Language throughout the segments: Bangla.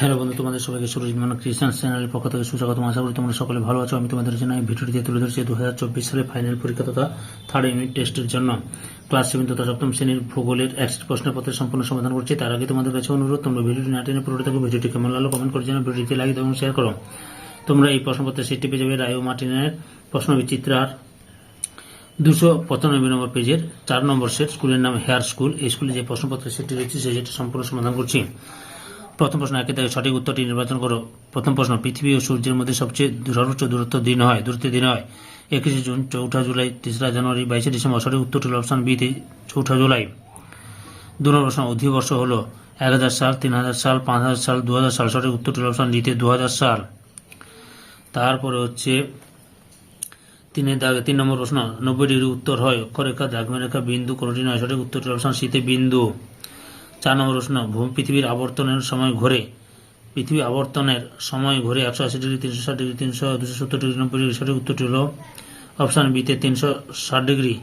হ্যালো বন্ধু, তোমাদের সবাইকে সুরজিৎ মানব খ্রিস্টান চ্যানেলের পক্ষ থেকে সুস্বাগতম। আশা করি তোমরা সকলে ভালো আছো। আমি তোমাদের জন্য এই ভিডিওটিতে তুলে ধরছি দু হাজার চব্বিশ সালে ফাইনাল পরীক্ষা তথা থার্ড ইউনিট টেস্টের জন্য। ক্লাস সেভেন তথা সপ্তম শ্রেণির ভূগোলের একশো প্রশ্নপত্রের সম্পূর্ণ সমাধান করছি। তার আগে তোমাদের কাছে অনুরোধ, তোমরা ভিডিওটি না টেনে পুরোটা থেকে ভিডিওটি কেমন লাগল কমেন্ট করে জানাও ভিডিওটি লাইক এবং শেয়ার করো। তোমরা এই প্রশ্নপত্রের সেটটি পেয়ে যাবে রায় মার্টিনের প্রশ্ন বিচিত্রার দুশো পঁচানব্বই নম্বর পেজের চার নম্বর সেট স্কুলের নাম হেয়ার স্কুল। এই স্কুলে যে প্রশ্নপত্রের সেটটি রয়েছে, সেই সেটি সম্পূর্ণ সমাধান করছি। প্রথম প্রশ্ন একে থেকে সঠিক উত্তরটি নির্বাচন করো। প্রথম প্রশ্ন, পৃথিবী ও সূর্যের মধ্যে সবচেয়ে সর্বোচ্চ দূরত্ব দিন হয় দূরত্বের দিন হয়। একুশে জুন, চৌঠা জুলাই, তেসরা জানুয়ারি, বাইশে ডিসেম্বর। সঠিক উত্তরটি হল অপশন বিতে চৌঠা জুলাই। দু নম্বর প্রশ্ন অধিবর্ষ হল এক হাজার সাল, তিন হাজার সাল, পাঁচ হাজার সাল, দু হাজার সাল। সঠিক উত্তরটি হল অপশন ডিতে দু হাজার সাল। তারপরে হচ্ছে তিনের দাগে, তিন নম্বর প্রশ্ন, নব্বই ডিগ্রি উত্তর হয়। অক্ষরেখা দ্রাঘিমারেখা বিন্দু, কোনটি নয়। সঠিক উত্তরটি অপশন শীতে বিন্দু। চার নম্বর প্রশ্ন, ভূমি পৃথিবীর আবর্তনের সময় ঘোরে। পৃথিবী আবর্তনের সময় ঘোরে একশো আশি ডিগ্রি, তিনশো ষাট ডিগ্রি, তিনশো দুশো সত্তর ডিগ্রি, নব্বই ডিগ্রি, সঠিক উত্তরটি হল অপশান বিতে তিনশো ষাট ডিগ্রি।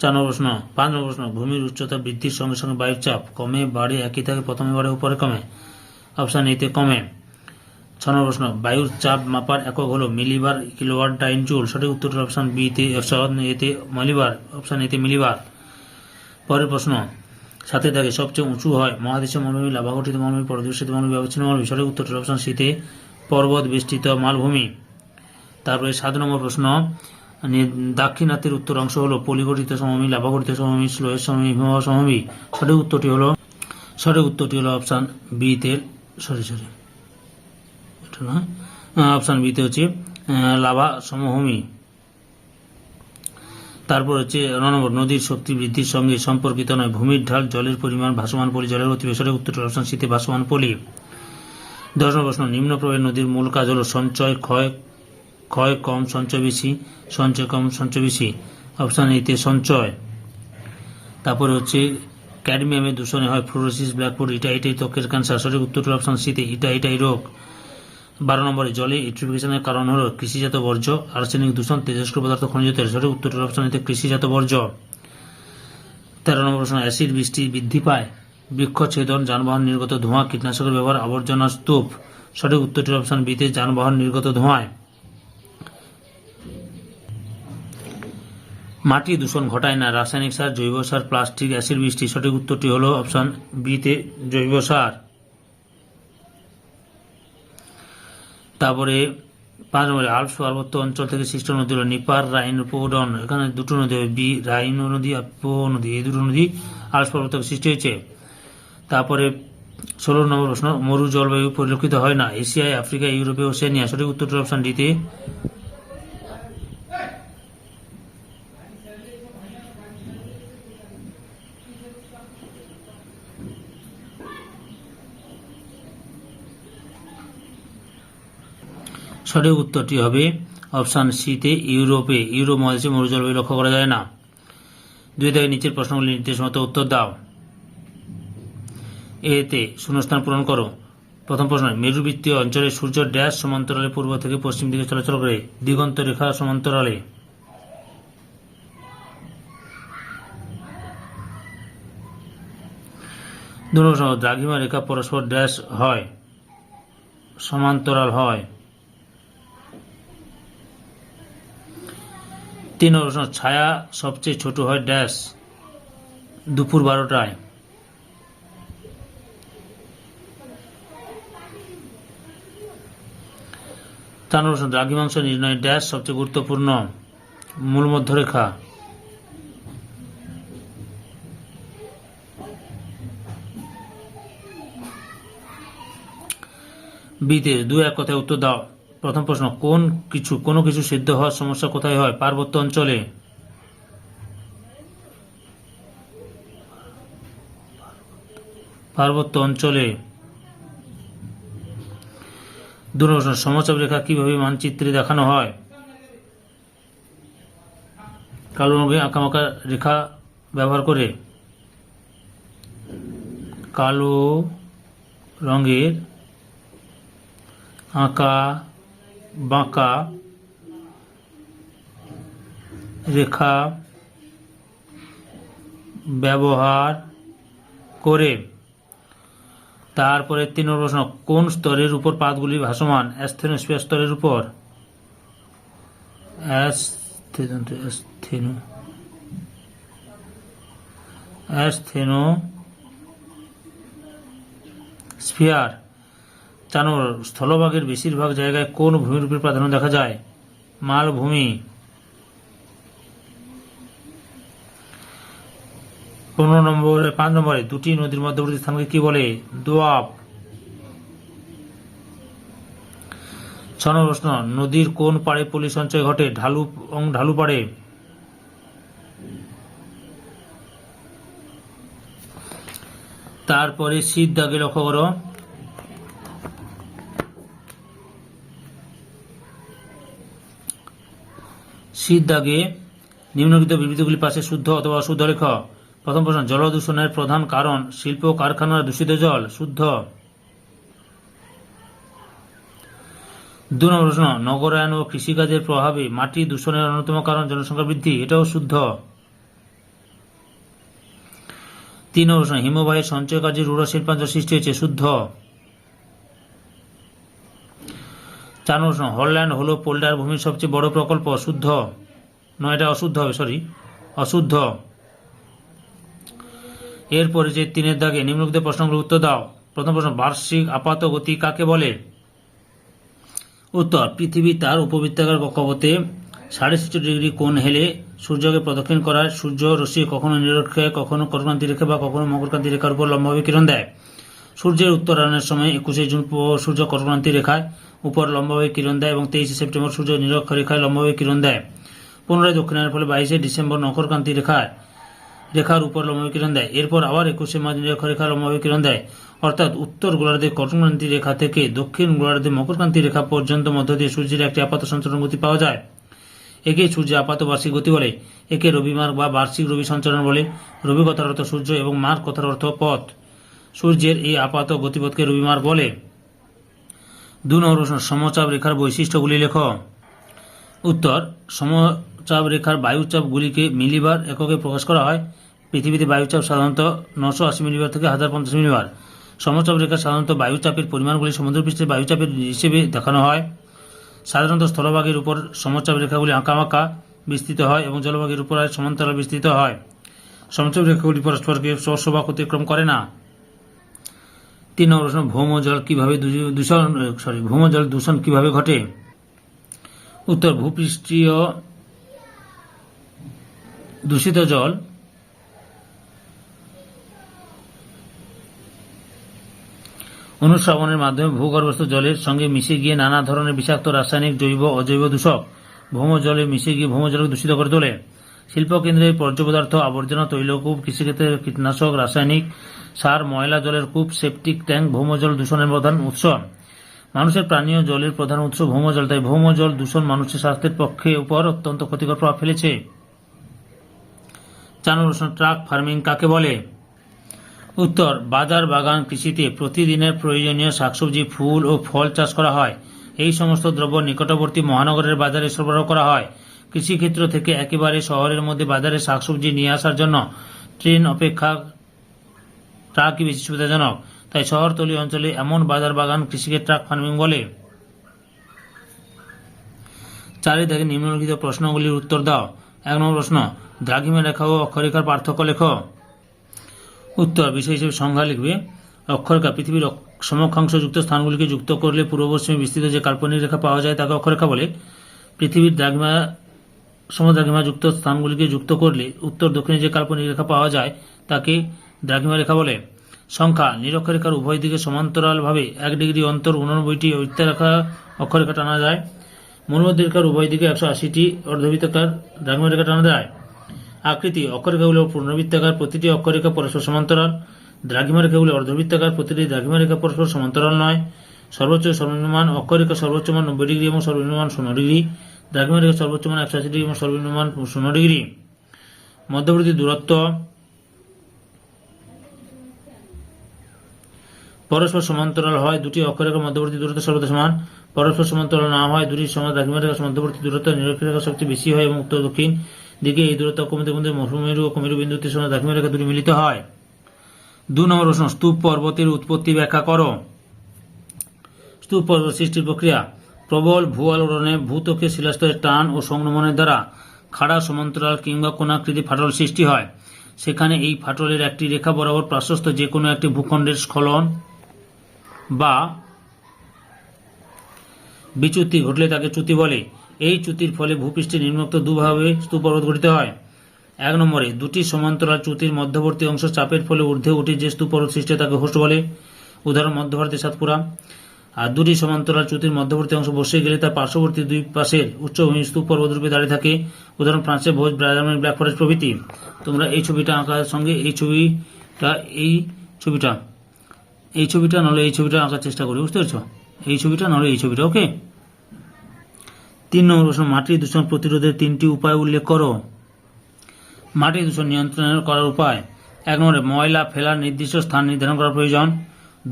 চার নম্বর প্রশ্ন, পাঁচ নম্বর প্রশ্ন, ভূমির উচ্চতা বৃদ্ধির সঙ্গে সঙ্গে বায়ুর চাপ কমে, বাড়ে, একই থাকে, প্রথমে বাড়ে, উপরে কমে। অপশান এতে কমে। ছ নম্বর প্রশ্ন, বায়ুর চাপ মাপার একক হলো মিলিবার কিলোওয়াট টাইম জুল। সঠিক উত্তর অপশান বিতে অপশান এতে মিলিবার, অপশান এতে মিলিবার। পরের প্রশ্ন সাথে থাকে, সবচেয়ে উঁচু হয়। মহাদেশীয় মরুভূমি লাভাগঠিত মরুভূমি পরদূষিত মরুভূমি অবচ্ছিন্ন মরুভূমি সঠিক উত্তরটি অপশন শীতে পর্বত বেষ্টিত মালভূমি। তারপরে সাত নম্বর প্রশ্ন দাক্ষিণাত্যের উত্তর অংশ হলো পলিগঠিত সমভূমি, লাভাগঠিত সমভূমি স্লোয়ের সমভূমি, হিমবাহ সমভূমি। সঠিক উত্তরটি হলো, সঠিক উত্তরটি হলো অপশান বিতে, সরি সরি। অপশান বিতে হচ্ছে লাভা সমভূমি। তারপর হচ্ছে নম্বর, নদীর শক্তি বৃদ্ধির সঙ্গে সম্পর্কিত নয়। ভূমির ঢাল, জলের পরিমাণ, ভাসমান পলি জলের অতিবেশনের উত্তর অপশন শীতে ভাসমান পলি। দশ নম্বর প্রশ্ন, নিম্ন প্রবাহের নদীর মূল কাজ হলো সঞ্চয়, ক্ষয় ক্ষয় কম, সঞ্চয় বেশি, সঞ্চয় কম, সঞ্চয় বেশি। অপশান এতে সঞ্চয়। তারপরে হচ্ছে ক্যাডমিয়ামের দূষণে হয় ফ্লোরোসিস, ব্ল্যাকবোর্ড, ইটা এটাই ত্বকের ক্যান্সার। সঠিক উত্তরটি অপশান শীতে ইটা এটাই রোগ। বারো নম্বরে জলে ইউট্রিফিকেশনের কারণ হলো কৃষিজাত বর্জ্য, আর্সেনিক দূষণ তেজস্ক্রিয় পদার্থ খনিজ তেল সঠিক উত্তরের অপশন এতে কৃষিজাত বর্জ্য। তেরো নম্বর প্রশ্ন অ্যাসিড বৃষ্টি বৃদ্ধি পায়। বৃক্ষ ছেদন যানবাহন নির্গত ধোঁয়া, কীটনাশকের ব্যবহার, আবর্জনা স্তূপ। সঠিক উত্তরটির অপশন বিতে যানবাহন নির্গত ধোঁয়ায়। মাটি দূষণ ঘটায় না, রাসায়নিক সার, জৈব সার, প্লাস্টিক অ্যাসিড বৃষ্টি। সঠিক উত্তরটি হলো অপশন বিতে জৈব সার। তারপরে পাঁচ নম্বরে আলপস পার্বত্য অঞ্চল থেকে সৃষ্ট নদী হল নিপার, রাইন উপডন এখানে দুটো নদী বি, রাইন নদী আর পো নদী। এই দুটো নদী আলস পার্বত্য সৃষ্টি হয়েছে। তারপরে ষোলো নম্বর প্রশ্ন, মরু জলবায়ু পরিলক্ষিত হয় না। এশিয়ায় আফ্রিকা ইউরোপে, ওশেনিয়া। সঠিক উত্তরটি অপশন ডিতে। সঠিক উত্তরটি হবে অপশান সিতে ইউরোপে। ইউরোপ মহাদেশে মরু জলবায়ু লক্ষ্য করা যায় না। দুই থেকে নিচের প্রশ্নগুলি নির্দেশ মতো উত্তর দাও। এতে শূন্যস্থান পূরণ করো। প্রথম প্রশ্ন, মেরুবৃত্তীয় অঞ্চলে সূর্য ড্যাশ সমান্তরালে পূর্ব থেকে পশ্চিম দিকে চলাচল করে। দিগন্ত রেখা সমান্তরালে। দ্রাঘিমা রেখা পরস্পর ড্যাশ হয়, সমান্তরাল হয়। তিন প্রশ্ন ছায়া সবচেয়ে ছোট হয় ড্যাশ। দুপুর বারোটায়। নম্বর প্রশ্ন দ্রাঘিমাংশ নির্ণয় ড্যাশ সবচেয়ে গুরুত্বপূর্ণ। মূল মধ্যরেখা। বিতে দু এক কথায় উত্তর দাও। প্রথম প্রশ্ন, কোন কিছু, কোনো কিছু সিদ্ধ হওয়ার সমস্যা কোথায় হয়? পার্বত্য অঞ্চলে। পার্বত্য অঞ্চলে। দু নম্বর সমচাপ রেখা কীভাবে মানচিত্রে দেখানো হয়? কালো রঙে আঁকামাকা রেখা ব্যবহার করে। কালো রঙের আঁকা বাঁকা, রেখা, ব্যবহার করে। তারপরে তিন নম্বর প্রশ্ন, কোন স্তরের উপর পাতগুলি ভাসমান? অ্যাস্থেনোস্ফিয়ার স্তরের উপর। অ্যাস্থেনো। Asthenosphere. চার স্থলভাগের বেশিরভাগ জায়গায় কোন ভূমিরূপের প্রাধান্য দেখা যায়? মালভূমি। পনেরো নম্বরে, পাঁচ নম্বরে, দুটি নদীর মধ্যবর্তী স্থানকে কি বলে? দোয়াব ছ নম্বর প্রশ্ন, নদীর কোন পাড়ে পলি সঞ্চয় ঘটে? ঢালু ঢালু পাড়ে। তারপরে শীত দাগে লক্ষ্য করো। শীত দাগে নিম্নলিখিত বিবৃতিগুলি পাশে শুদ্ধ অথবা অশুদ্ধ লেখ। প্রথম প্রশ্ন জল দূষণের প্রধান কারণ শিল্প কারখানার দূষিত জল, শুদ্ধ। দু নম্বর প্রশ্ন, নগরায়ন ও কৃষিকাজের প্রভাবে মাটি দূষণের অন্যতম কারণ জনসংখ্যা বৃদ্ধি, এটাও শুদ্ধ। তিন নম্বর প্রশ্ন, হিমবাহের সঞ্চয় কাজে রূঢ় শিল্পাঞ্চল সৃষ্টি হয়েছে, শুদ্ধ। প্রশ্ন হল্যান্ড হলো পোল্ডার ভূমির সবচেয়ে বড় প্রকল্প, অশুদ্ধ। নয়, এটা অশুদ্ধ হবে সরি অশুদ্ধ। এরপরে যে তিনের দাগে নিম্নলিখিত প্রশ্নগুলোর উত্তর দাও। প্রথম প্রশ্ন, বার্ষিক আপাত গতি কাকে বলে? উত্তর, পৃথিবী তার উপবৃত্তাকার কক্ষপথে সাড়ে ছেচল্লিশ ডিগ্রি কোণ হেলে সূর্যকে প্রদক্ষিণ করায় সূর্য রশ্মি কখনো নিরক্ষে, কখনো করক্রান্তি রেখে বা কখনো মকরক্রান্তি রেখার উপর লম্বভাবে কিরণ দেয়। সূর্যের উত্তরায়ণের সময় একুশে জুন সূর্য করক্রান্তি রেখায় উপর লম্বভাবে কিরণ দেয় এবং তেইশে সেপ্টেম্বর সূর্য নিরক্ষ রেখায় লম্বভাবে কিরণ দেয়। পুনরায় দক্ষিণায়নের ফলে বাইশে ডিসেম্বর মকরক্রান্তি রেখায় রেখার উপর লম্বভাবে কিরণ দেয়। এরপর আবার একুশে মার্চ নিরক্ষ রেখা লম্বভাবে কিরণ দেয়। অর্থাৎ উত্তর গোলার্ধে কর্কক্রান্তি রেখা থেকে দক্ষিণ গোলার্ধে মকরক্রান্তি রেখা পর্যন্ত মধ্য দিয়ে সূর্যের একটি আপাত সঞ্চালন গতি পাওয়া যায়। একে সূর্যের আপাত বার্ষিক গতি বলে। একে রবিমার্গ বা বার্ষিক রবি সঞ্চালন বলে। রবি কথার অর্থ সূর্য এবং মার্গ কথার অর্থ পথ। সূর্যের এই আপাত গতিপথকে রবিমার্গ বলে। দু নম্বর প্রশ্ন, সমচাপ রেখার বৈশিষ্ট্যগুলি লেখ। উত্তর, সমচাপ রেখার বায়ুচাপগুলিকে মিলিবার এককে প্রকাশ করা হয়। পৃথিবীতে বায়ুচাপ সাধারণত নশো আশি মিলিবার থেকে হাজার পঞ্চাশ মিলিবার। সমচাপ রেখা সাধারণত বায়ুচাপের পরিমাণগুলি সমুদ্রপৃষ্ঠের বায়ুচাপের হিসেবে দেখানো হয়। সাধারণত স্থলভাগের উপর সমচাপ রেখাগুলি আঁকাবাঁকা বিস্তৃত হয় এবং জলভাগের উপর সমান্তরাল বিস্তৃত হয়। সমচাপ রেখাগুলি পরস্পরকে স্পর্শ অতিক্রম করে না। তিন নম্বর প্রশ্ন, ভৌম জল কীভাবে দূষণ সরি ভৌম জল দূষণ কীভাবে ঘটে? উত্তর, ভূপৃষ্ঠীয় দূষিত জল অনুশ্রবণের মাধ্যমে ভূগর্ভস্থ জলের সঙ্গে মিশে গিয়ে নানা ধরনের বিষাক্ত রাসায়নিক, জৈব, অজৈব দূষক ভৌম জলে মিশে গিয়ে ভৌম জলকে দূষিত করে তোলে। শিল্পকেন্দ্রে বর্জ্য পদার্থ আবর্জনা তৈলকূপ কৃষিক্ষেত্রে কীটনাশক, রাসায়নিক সার, ময়লা জলের কূপ, সেপটিক ট্যাঙ্ক ভৌমজল দূষণের প্রধান উৎস। মানুষের পানীয় জলের প্রধান উৎস ভৌম জল, তাই ভৌম জল দূষণ মানুষের স্বাস্থ্যের পক্ষে উপর অত্যন্ত ক্ষতিকর প্রভাব ফেলেছে। ট্রাক ফার্মিং কাকে বলে? উত্তর, বাজার বাগান কৃষিতে প্রতিদিনের প্রয়োজনীয় শাকসবজি, ফুল ও ফল চাষ করা হয়। এই সমস্ত দ্রব্য নিকটবর্তী মহানগরের বাজারে সরবরাহ করা হয়। কৃষিক্ষেত্র থেকে একেবারে শহরের মধ্যে বাজারে শাকসবজি নিয়ে আসার জন্য ট্রেন অপেক্ষা ট্রাকই বেশি সুবিধাজনক। তাই শহরতলি অঞ্চলে এমন বাজার বাগান কৃষিকে ট্রাক ফার্মিং বলে। চারিদিকে নিম্নলিখিত প্রশ্নগুলির উত্তর দাও। এক নম্বর প্রশ্ন দ্রাঘিমা রেখা ও অক্ষরেখার পার্থক্য লেখ। উত্তর, বিষয় হিসেবে সংজ্ঞা লিখবে, অক্ষরেখা পৃথিবীর সমক্ষাংশযুক্ত স্থানগুলিকে যুক্ত করলে পূর্ব পশ্চিমে বিস্তৃত যে কাল্পনিক রেখা পাওয়া যায় তাকে অক্ষরেখা বলে। পৃথিবীর দ্রাঘিমা সমদ্রাঘিমাযুক্ত স্থানগুলিকে যুক্ত করলে উত্তর দক্ষিণে যে কাল্পনিক রেখা পাওয়া যায়, তাকে দ্রাঘিমা রেখা বলে। সংখ্যা নিরক্ষরেখার উভয় দিকে সমান্তরালভাবে এক ডিগ্রি অন্তর উননব্বইটি ঐত্যারেখা অক্ষরেখা টানা যায়। মনোমধ্যরেখার উভয় দিকে একশো আশিটি অর্ধবৃত্তাকার দ্রাঘিমা রেখা টানা যায়। আকৃতি অক্ষরেখাগুলো পূর্ণবৃত্তাকার প্রতিটি অক্ষরেখা পরস্পর সমান্তরাল। দ্রাঘিমা রেখাগুলি অর্ধবৃত্তাকার, প্রতিটি দ্রাঘিমা রেখা পরস্পর সমান্তরাল নয়। সর্বোচ্চ সর্বনিম্ন মান অক্ষরেখা সর্বোচ্চ মান নব্বই ডিগ্রি এবং সর্বনিম্ন মান শূন্য ডিগ্রি। দ্রাঘিমা রেখা সর্বোচ্চ মান একশো আশি ডিগ্রি এবং সর্বনিম্ন মান শূন্য ডিগ্রি। মধ্যবর্তী দূরত্ব পরস্পর সমান্তরাল হয় দুটি অক্ষরেখার মধ্যবর্তী দূরত্ব সর্বদা সমান। পরস্পর সমান্তরাল না হয় দুটি সমান দ্রাঘিমা রেখার মধ্যবর্তী দূরত্ব নিরক্ষরেখা সবচেয়ে বেশি হয় এবং উত্তর দক্ষিণ দিকে এই দূরত্ব কমতে কমতে মৌসুমেরু ও কমেরু বিন্দুতে সময় দ্রাঘিমা রেখা দুটি মিলিত হয়। দু নম্বর প্রশ্ন, স্তূপ পর্বতের উৎপত্তি ব্যাখ্যা করো। স্তূপ পর্বত সৃষ্টির প্রক্রিয়া। প্রবল ভূয়ালোড়নে ভূতকে শিলাস্তরের টান ও সংক্রমণের দ্বারা খাড়া সমান্তরাল কিংবা কোনাকৃতি ফাটল সৃষ্টি হয়। সেখানে এই ফাটলের একটি রেখা বরাবর প্রাশস্ত যে কোনো একটি ভূখণ্ডের স্খলন বা বিচ্যুতি ঘটলে তাকে চ্যুতি বলে। এই চ্যুতির ফলে ভূপৃষ্ঠে নিম্নোক্ত দুভাবে স্তূপ পর্বত গঠিত হয়। এক নম্বরে, দুটি সমান্তরাল চ্যুতির মধ্যবর্তী অংশ চাপের ফলে ঊর্ধ্বে উঠে যে স্তূপ পর্বত সৃষ্টি তাকে হোস্ট বলে। উদাহরণ মধ্য ভারতের সাতপুরা। আর দুটি সমান্তরাল চ্যুতির মধ্যবর্তী অংশ বসে গেলে তার পার্শ্ববর্তী দুই পাশের উচ্চভূমি স্তূপ পর্বত রূপে দাঁড়িয়ে থাকে। উদাহরণ, ফ্রান্সের ভোজ ব্রাজামের ব্ল্যাক ফরেস্ট প্রভৃতি। তোমরা এই ছবিটা আঁকার সঙ্গে এই ছবিটা এই ছবিটা এই ছবিটা নাহলে এই ছবিটা আঁকার চেষ্টা করি, বুঝতে পারছ? এই ছবিটা নাহলে এই ছবিটা, ওকে? তিন নম্বর প্রশ্ন, মাটি দূষণ প্রতিরোধের তিনটি উপায় উল্লেখ করো। মাটি দূষণ নিয়ন্ত্রণ করার উপায়। এক নম্বরে, ময়লা ফেলার নির্দিষ্ট স্থান নির্ধারণ করা প্রয়োজন।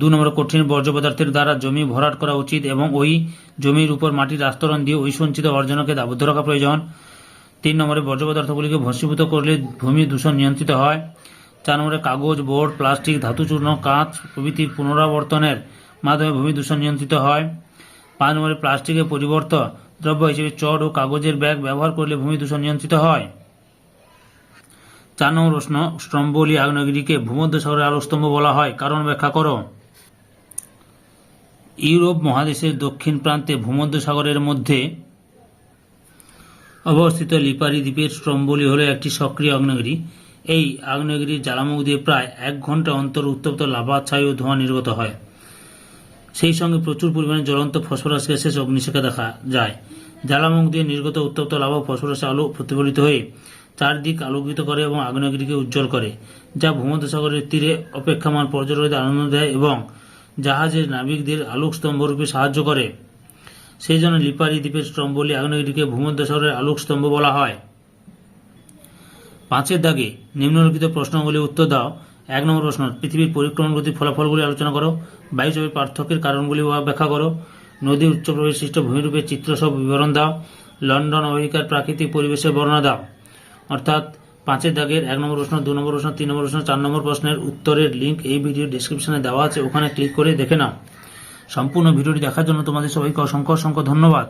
দু নম্বরে কঠিন বর্জ্য পদার্থের দ্বারা জমি ভরাট করা উচিত এবং ওই জমির উপর মাটির আস্তরণ দিয়ে ওই সঞ্চিত অর্জনকে দাবদ্ধ রাখা প্রয়োজন। তিন নম্বরে বর্জ্য পদার্থগুলিকে ভস্মীভূত করলে ভূমি দূষণ নিয়ন্ত্রিত হয়। চার নম্বরে কাগজ, বোর্ড, প্লাস্টিক, ধাতুচূর্ণ, কাঁচ প্রভৃতির পুনরাবর্তনের মাধ্যমে ভূমি দূষণ নিয়ন্ত্রিত হয়। পাঁচ নম্বরে প্লাস্টিকের পরিবর্ত দ্রব্য হিসেবে চট ও কাগজের ব্যাগ ব্যবহার করলে ভূমি দূষণ নিয়ন্ত্রিত হয়। চার নম্বর প্রশ্ন, স্ট্রম্বোলি আগ্নেয়গিরিকে ভূমধ্যসাগরের আলোকস্তম্ভ বলা হয়। কারণ ব্যাখ্যা করো। ইউরোপ মহাদেশের দক্ষিণ প্রান্তে ভূমধ্যসাগরের মধ্যে অবস্থিত লিপারি দ্বীপের স্ট্রম্বোলি হল একটি সক্রিয় আগ্নেয়গিরি। এই আগ্নেয়গিরির জ্বালামুখ দিয়ে প্রায় এক ঘণ্টা অন্তর উত্তপ্ত লাভা, ছাই ও ধোঁয়া নির্গত হয়। সেই সঙ্গে প্রচুর পরিমাণে জ্বলন্ত ফসফরাস গ্যাসের অগ্নিশিখা দেখা যায়। জ্বালামুখ দিয়ে নির্গত উত্তপ্ত লাভা ফসফরাস আলো প্রতিফলিত হয়ে চারদিক আলোকিত করে এবং আগ্নেয়গিরিকে উজ্জ্বল করে, যা ভূমধ্যসাগরের তীরে অপেক্ষামান পর্যটকদের আনন্দ দেয় এবং জাহাজের নাবিকদের আলোকস্তম্ভ রূপে সাহায্য করে। সেই জন্য লিপারি দ্বীপের স্তম্ভলি আগ্নেয়গিরিকে ভূমধ্যসাগরের আলোকস্তম্ভ বলা হয়। পাঁচের দাগে নিম্নলিখিত প্রশ্নগুলি উত্তর দাও। এক নম্বর প্রশ্ন, পৃথিবীর পরিক্রমণ গতির ফলাফলগুলি আলোচনা করো। বায়ুচাপের পার্থক্যের কারণগুলি ব্যাখ্যা করো। নদী উচ্চপ্রবেশ সৃষ্ট ভূমিরূপের চিত্রসহ বিবরণ দাও। লন্ডন, আমেরিকার প্রাকৃতিক পরিবেশের বর্ণনা দাও। অর্থাৎ পাঁচের দাগের এক নম্বর প্রশ্ন, দু নম্বর প্রশ্ন, তিন নম্বর প্রশ্ন, চার নম্বর প্রশ্নের উত্তরের লিঙ্ক এই ভিডিও ডিসক্রিপশনে দেওয়া আছে, ওখানে ক্লিক করে দেখে নাও। সম্পূর্ণ ভিডিওটি দেখার জন্য তোমাদের সবাইকে অসংখ্য অসংখ্য ধন্যবাদ।